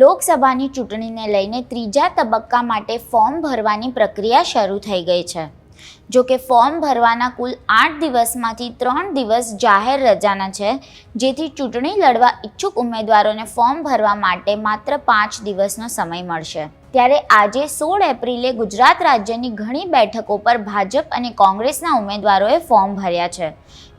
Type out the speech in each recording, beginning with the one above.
લોકસભાની ચૂંટણીને લઈને ત્રીજા તબક્કા માટે ફોર્મ ભરવાની પ્રક્રિયા શરૂ થઈ ગઈ છે. જો કે ફોર્મ ભરવાના કુલ આઠ દિવસમાંથી ત્રણ દિવસ જાહેર રજાના છે, જેથી ચૂંટણી લડવા ઈચ્છુક ઉમેદવારોને ફોર્મ ભરવા માટે માત્ર પાંચ દિવસનો સમય મળશે. ત્યારે આજે સોળ એપ્રિલે ગુજરાત રાજ્યની ઘણી બેઠકો પર ભાજપ અને કોંગ્રેસના ઉમેદવારોએ ફોર્મ ભર્યા છે,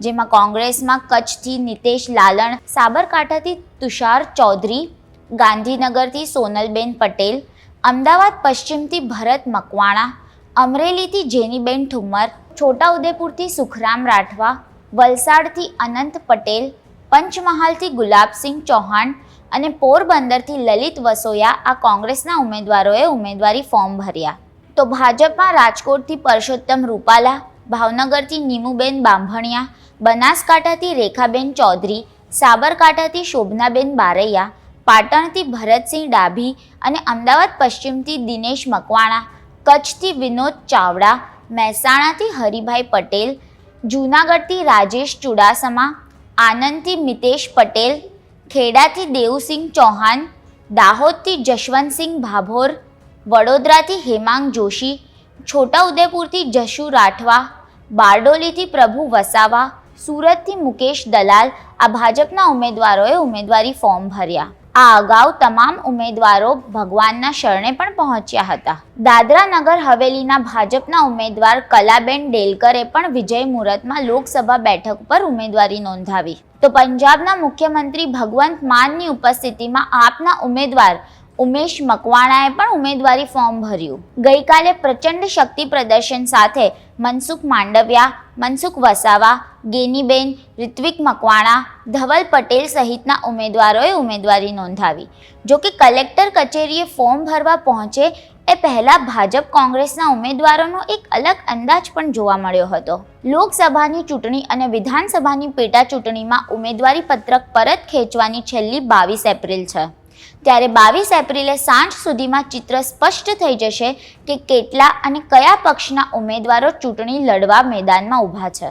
જેમાં કોંગ્રેસમાં કચ્છથી નિતેશ લાલણ, સાબરકાંઠાથી તુષાર ચૌધરી ગાંધીનગરથી સોનલબેન પટેલ, અમદાવાદ પશ્ચિમથી ભરત મકવાણા, અમરેલીથી જેનીબેન ઠુમ્મર છોટાઉદેપુરથી સુખરામ રાઠવા, વલસાડથી અનંત પટેલ, પંચમહાલથી ગુલાબસિંહ ચૌહાણ અને પોરબંદરથી લલિત વસોયા આ કોંગ્રેસના ઉમેદવારોએ ઉમેદવારી ફોર્મ ભર્યા. તો ભાજપમાં રાજકોટથી પરસોત્તમ રૂપાલા, ભાવનગરથી નીમુબેન બાંભણિયા, બનાસકાંઠાથી રેખાબેન ચૌધરી, સાબરકાંઠાથી શોભનાબેન બારૈયા પાટણથી ભરતસિંહ ડાભી અને અમદાવાદ પશ્ચિમથી દિનેશ મકવાણા, કચ્છથી વિનોદ ચાવડા, મહેસાણાથી હરિભાઈ પટેલ, જૂનાગઢથી રાજેશ ચુડાસમા, આનંદથી મિતેશ પટેલ, ખેડાથી દેવસિંહ ચૌહાણ, દાહોદથી જશવંતસિંહ ભાભોર, વડોદરાથી હેમાંગ જોશી, છોટાઉદેપુરથી જશુ રાઠવા, બારડોલીથી પ્રભુ વસાવા, સુરતથી મુકેશ દલાલ આ ભાજપના ઉમેદવારોએ ઉમેદવારી ફોર્મ ભર્યા. આ અગાઉ તમામ ઉમેદવારો ભગવાનના શરણે પણ પહોંચ્યા હતા. દાદરા નગર હવેલીના ભાજપના ઉમેદવાર કલાબેન ડેલકરે પણ વિજય મુહૂર્તમાં લોકસભા બેઠક પર ઉમેદવારી નોંધાવી. તો પંજાબના મુખ્યમંત્રી ભગવંત માનની ઉપસ્થિતિમાં આપના ઉમેદવાર ઉમેશ મકવાણાએ પણ ઉમેદવારી ફોર્મ ભર્યું. ગઈકાલે પ્રચંડ શક્તિ પ્રદર્શન સાથે મનસુખ માંડવિયા, મનસુખ વસાવા ગેનીબેન રિત્વિક મકવાણા, ધવલ પટેલ સહિતના ઉમેદવારોએ ઉમેદવારી નોંધાવી. જો કે કલેક્ટર કચેરીએ ફોર્મ ભરવા પહોંચે એ પહેલાં ભાજપ કોંગ્રેસના ઉમેદવારોનો એક અલગ અંદાજ પણ જોવા મળ્યો હતો. લોકસભાની ચૂંટણી અને વિધાનસભાની પેટા ચૂંટણીમાં ઉમેદવારી પત્રક પરત ખેંચવાની છેલ્લી બાવીસ એપ્રિલ છે. ત્યારે બાવીસ એપ્રિલે સાંજ સુધીમાં ચિત્ર સ્પષ્ટ થઈ જશે કે કેટલા અને કયા પક્ષના ઉમેદવારો ચૂંટણી લડવા મેદાનમાં ઊભા છે.